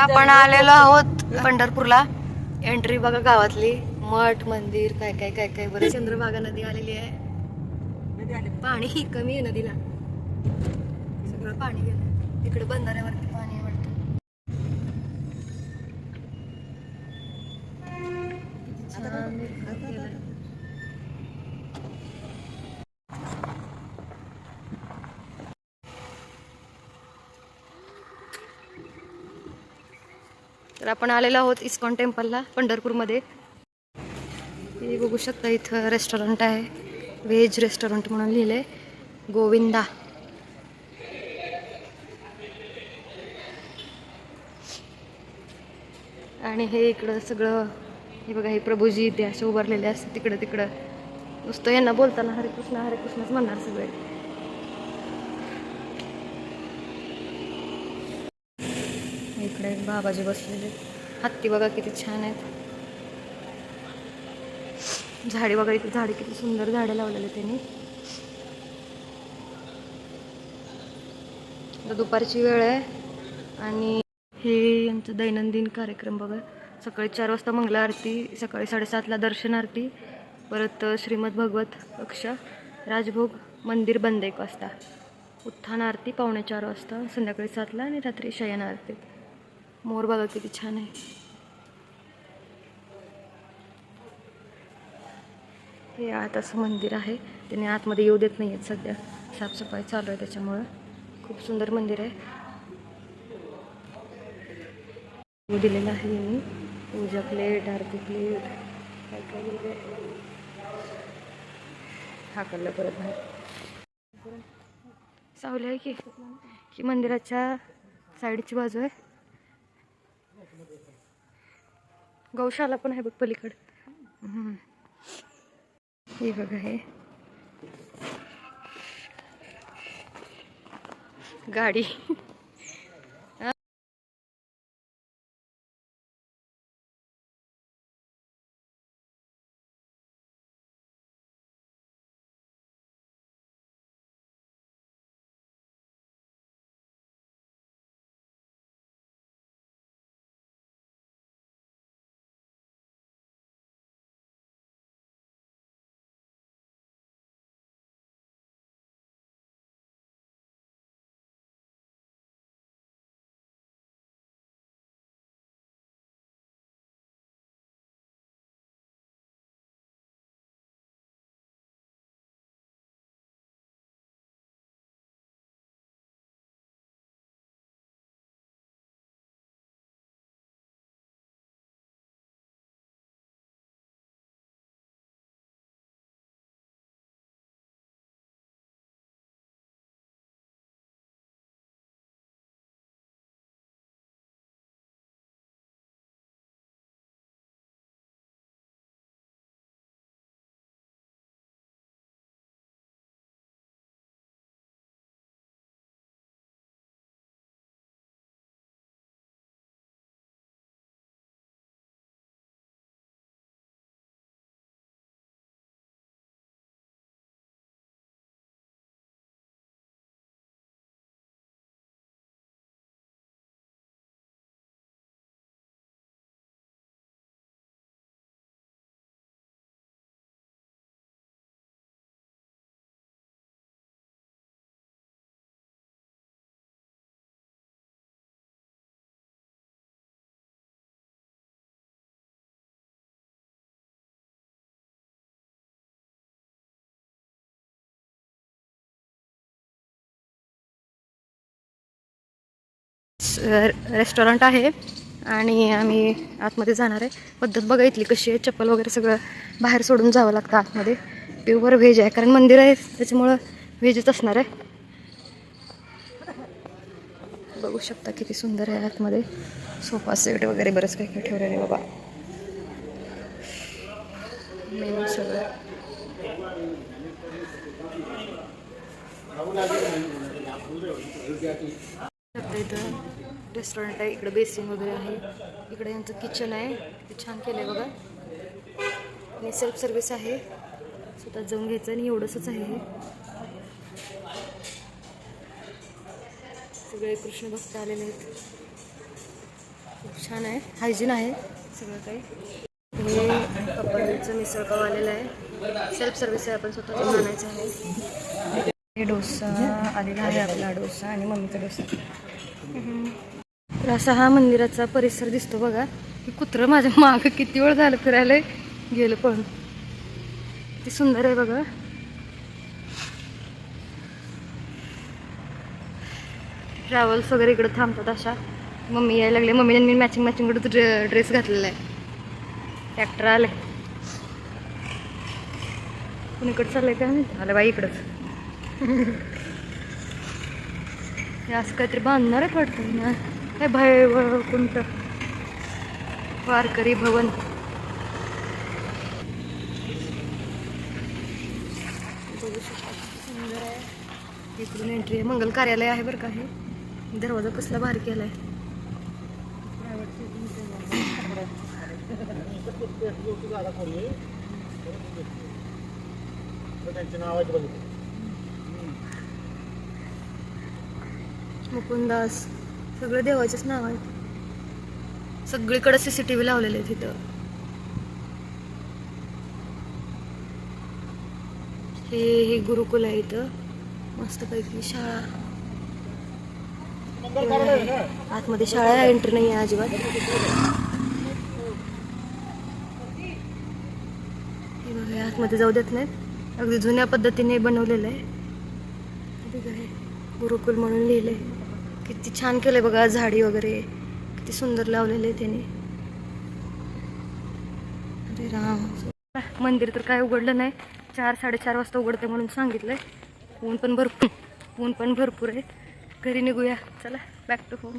आपण आलेलो आहोत पंढरपूरला. एंट्री बघा गावातली. मठ मंदिर काय काय काय काय बरं. चंद्रभागा नदी आलेली आहे. पाणी ही कमी आहे नदीला. सगळं पाणी गेलं तिकडे बंधाऱ्यावरती पाणी आहे वाटतं किती छान गेलं. तर आपण आलेलो आहोत इस्कॉन टेम्पलला पंढरपूरमध्ये. हे बघू शकता इथं रेस्टॉरंट आहे. व्हेज रेस्टॉरंट म्हणून लिहिलंय. गोविंदा. आणि हे इकडं सगळं हे बघा हे प्रभूजी इथे असे उभारलेले असतात. तिकडं तिकडं नुसतं यांना बोलताना हरे कृष्ण हरे कृष्णच म्हणणार सगळे. इकडे एक बाबाजी बसलेले. हत्ती बघा किती छान आहेत. झाडे बघा इथे झाडे किती सुंदर झाडे लावलेले त्यांनी. आता दुपारची वेळ आहे आणि हे यांचं दैनंदिन कार्यक्रम बघा. सकाळी चार वाजता मंगला आरती सकाळी साडेसातला दर्शन आरती परत श्रीमद भगवत कक्ष राजभोग मंदिर बंद एक वाजता. उत्थान आरती पावणे चार वाजता संध्याकाळी सातला आणि रात्री शयन आरती मोर बघा किती छान आहे. हे आत असं मंदिर आहे. त्याने आतमध्ये येऊ देत नाही आहेत सध्या. साफसफाई चालू आहे त्याच्यामुळं. खूप सुंदर मंदिर आहे. दिलेलं आहे यांनी. पूजा प्लेट आरती प्लेट काय काय दिले हा हाकललं परत बाहेर सावली आहे की? की मंदिराच्या साईडची बाजू आहे. गौशाला पण आहे बघ पलीकडं. हे बघा हे. गाडी. रेस्टॉरंट आहे आणि आम्ही आतमध्ये जाणार आहे. पद्धत बघा इथली कशी आहे. चप्पल वगैरे सगळं बाहेर सोडून जावं लागतं आतमध्ये. प्युअर व्हेज आहे कारण मंदिर आहे त्याच्यामुळं व्हेजच असणार आहे. बघू शकता किती सुंदर आहे आतमध्ये. सोफा सेट वगैरे बरंच काही काही ठेवलेलं आहे बाबा. मेनू सगळं. आपल्या इथं रेस्टॉरंट आहे इकडं बेसिन वगैरे आहे. इकडे यांचं किचन आहे. ते छान केलं आहे बघा. आणि सेल्फ सर्विस आहे. स्वतः जाऊन घ्यायचं आणि एवढंसंच आहे हे. सगळे कृष्ण भक्त आलेले आहेत. खूप छान आहे. हायजीन आहे सगळं काही. हे पप्पांचं मिसळ पाव आलेलं आहे. सेल्फ सर्व्हिस आहे. आपण स्वतः आणायचं आहे. हे डोसा आलेला आहे आपला डोसा आणि मम्मीचा डोसा. तर असा हा मंदिराचा परिसर दिसतो बघा. कुत्रं माझ्या मागं किती वेळ झालं फिरायला गेलं पण. किती सुंदर आहे बघा. ट्रॅव्हल्स वगैरे इकडं थांबतात अशा. मम्मी यायला लागले. मम्मीने मी मॅचिंग मॅचिंग ड्रेस घातलेला आहे. ट्रॅक्टर आले कुणीकडे चाललंय का? माहिती आलं बाई इकडंच असं काहीतरी बांधणार आहे पडतं ना. काय भय कोणतं? वारकरी भवन. सुंदर आहे. इकडून एंट्री आहे. मंगल कार्यालय आहे बरं का हे. दरवाजा कसला भारी केलाय. मुकुंदास. सगळं देवाचेच नाव आहेत सगळीकडे सीसीटीव्ही लावलेले आहेत तिथं हे हे गुरुकुल आहे इथं. मस्तपैकी शाळा. आतमध्ये शाळा एंट्री नाही आहे अजिबात. हे बघा आतमध्ये जाऊ देत नाहीत. अगदी जुन्या पद्धतीने बनवलेलं आहे. गुरुकुल म्हणून लिहिलंय. किती छान केलंय बघा झाडी वगैरे. किती सुंदर लावलेले त्याने. अरे राम. मंदिर तर काय उघडलं नाही. चार साडेचार वाजता उघडते म्हणून सांगितलंय. ऊन पण भरपूर ऊन पण भरपूर आहे. घरी निघूया. चला बॅक टू होम